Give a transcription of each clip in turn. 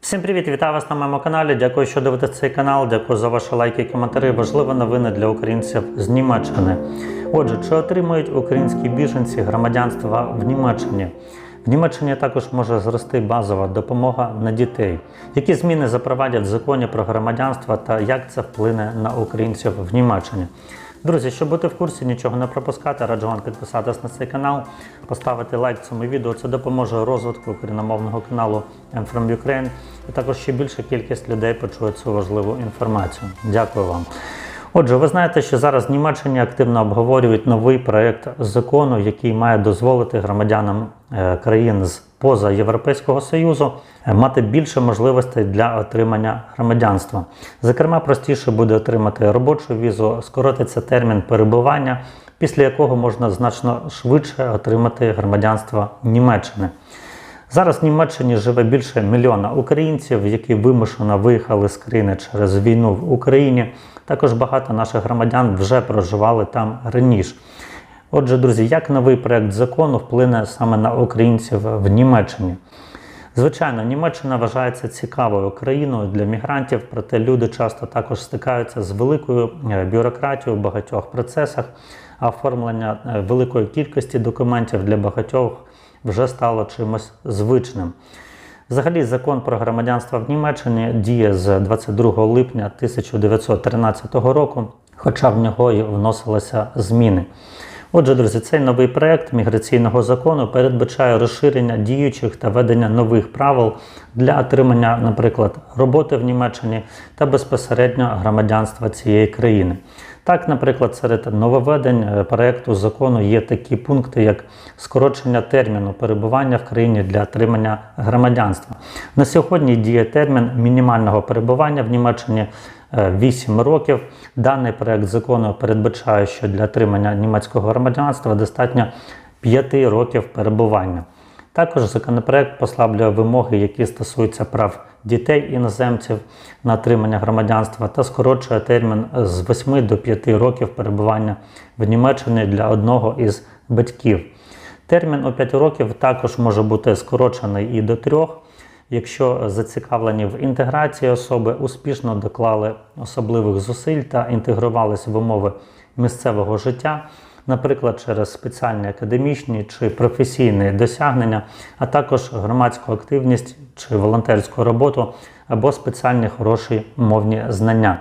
Всім привіт, вітаю вас на моєму каналі. Дякую, що дивитесь цей канал. Дякую за ваші лайки і коментарі. Важливі новини для українців з Німеччини. Отже, чи отримують українські біженці громадянства в Німеччині? В Німеччині також може зрости базова допомога на дітей. Які зміни запровадять в законі про громадянство та як це вплине на українців в Німеччині? Друзі, щоб бути в курсі, нічого не пропускати, раджу вам підписатись на цей канал, поставити лайк цьому відео. Це допоможе розвитку україномовного каналу I'm from Ukraine. І також ще більша кількість людей почує цю важливу інформацію. Дякую вам. Отже, ви знаєте, що зараз в Німеччині активно обговорюють новий проєкт закону, який має дозволити громадянам е, країн з поза Європейського Союзу е, мати більше можливостей для отримання громадянства. Зокрема, простіше буде отримати робочу візу, скоротиться термін перебування, після якого можна значно швидше отримати громадянство Німеччини. Зараз в Німеччині живе більше мільйона українців, які вимушено виїхали з країни через війну в Україні. Також багато наших громадян вже проживали там раніше. Отже, друзі, як новий проект закону вплине саме на українців в Німеччині? Звичайно, Німеччина вважається цікавою країною для мігрантів, проте люди часто також стикаються з великою е, бюрократією в багатьох процесах, а оформлення е, великої кількості документів для багатьох вже стало чимось звичним. Взагалі, закон про громадянство в Німеччині діє з 22 липня 1913 року, хоча в нього й вносилися зміни. Отже, друзі, цей новий проект міграційного закону передбачає розширення діючих та ведення нових правил для отримання, наприклад, роботи в Німеччині та безпосередньо громадянства цієї країни. Так, наприклад, серед нововведень е, проекту закону є такі пункти, як скорочення терміну перебування в країні для отримання громадянства. На сьогодні діє термін мінімального перебування в Німеччині 8 років. Даний проект закону передбачає, що для отримання німецького громадянства достатньо 5 років перебування. Також законопроект послаблює вимоги, які стосуються прав дітей іноземців на отримання громадянства та скорочує термін з 8 до 5 років перебування в Німеччині для одного із батьків. Термін у 5 років також може бути скорочений і до 3, якщо зацікавлені в інтеграції особи успішно доклали особливих зусиль та інтегрувалися в умови місцевого життя наприклад, через спеціальні академічні чи професійні досягнення, а також громадську активність чи волонтерську роботу або спеціальні хороші мовні знання.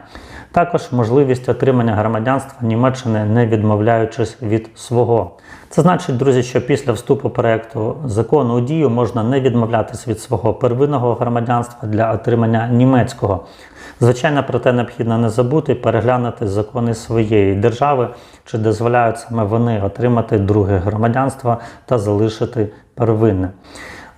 Також можливість отримання громадянства Німеччини, не відмовляючись від свого. Це значить, друзі, що після вступу проекту закону у дію можна не відмовлятися від свого первинного громадянства для отримання німецького. Звичайно, проте необхідно не забути переглянути закони своєї держави, чи дозволяють саме вони отримати друге громадянство та залишити первинне.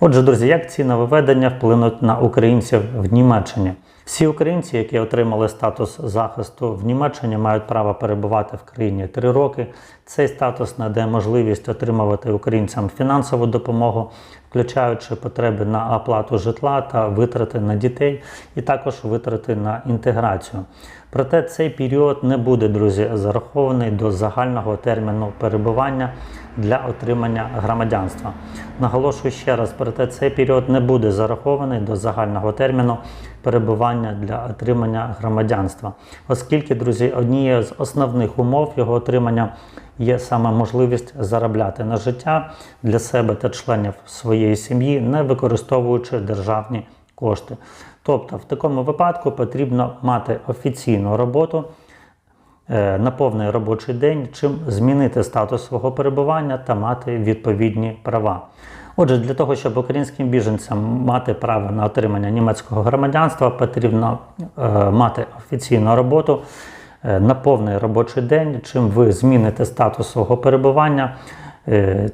Отже, друзі, як ці нововведення вплинуть на українців в Німеччині? Всі українці, які отримали статус захисту в Німеччині, мають право перебувати в країні три роки. Цей статус надає можливість отримувати українцям фінансову допомогу, включаючи потреби на оплату житла та витрати на дітей, і також витрати на інтеграцію. Проте цей період не буде, друзі, зарахований до загального терміну перебування для отримання громадянства. Наголошую ще раз, проте цей період не буде зарахований до загального терміну перебування для отримання громадянства, оскільки, друзі, однією з основних умов його отримання є саме можливість заробляти на життя для себе та членів своєї сім'ї, не використовуючи державні кошти. Тобто, в такому випадку потрібно мати офіційну роботу е, на повний робочий день, чим змінити статус свого перебування та мати відповідні права. Отже, для того, щоб українським біженцям мати право на отримання німецького громадянства, потрібно е, мати офіційну роботу е, на повний робочий день, чим ви зміните статус свого перебування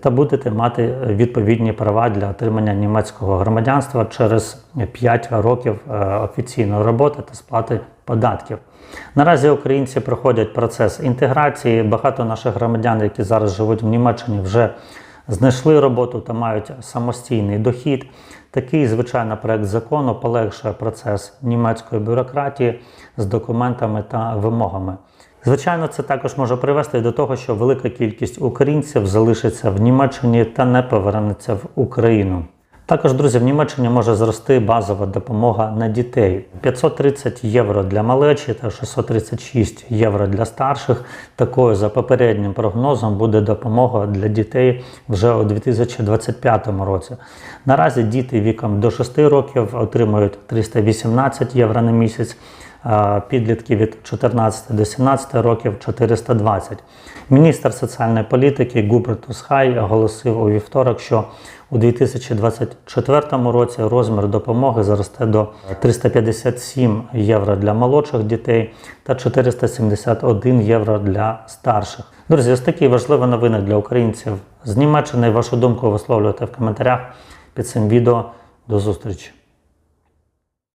та будете мати відповідні права для отримання німецького громадянства через 5 років е, офіційної роботи та сплати податків. Наразі українці проходять процес інтеграції. Багато наших громадян, які зараз живуть в Німеччині, вже знайшли роботу та мають самостійний дохід. Такий, звичайно, проект закону полегшує процес німецької бюрократії з документами та вимогами. Звичайно, це також може привести до того, що велика кількість українців залишиться в Німеччині та не повернеться в Україну. Також, друзі, в Німеччині може зрости базова допомога на дітей 530 євро для малечі та 636 євро для старших. Такою за попереднім прогнозом буде допомога для дітей вже у 2025 році. Наразі діти віком до 6 років отримують 318 євро на місяць. А Підлітки від 14 до 17 років 420. Міністр соціальної політики Губертус Хай оголосив у вівторок, що у 2024 році розмір допомоги зросте до 357 євро для молодших дітей та 471 євро для старших. Друзі, ось такі важливі новини для українців з Німеччини. Вашу думку висловлюйте в коментарях під цим відео. До зустрічі!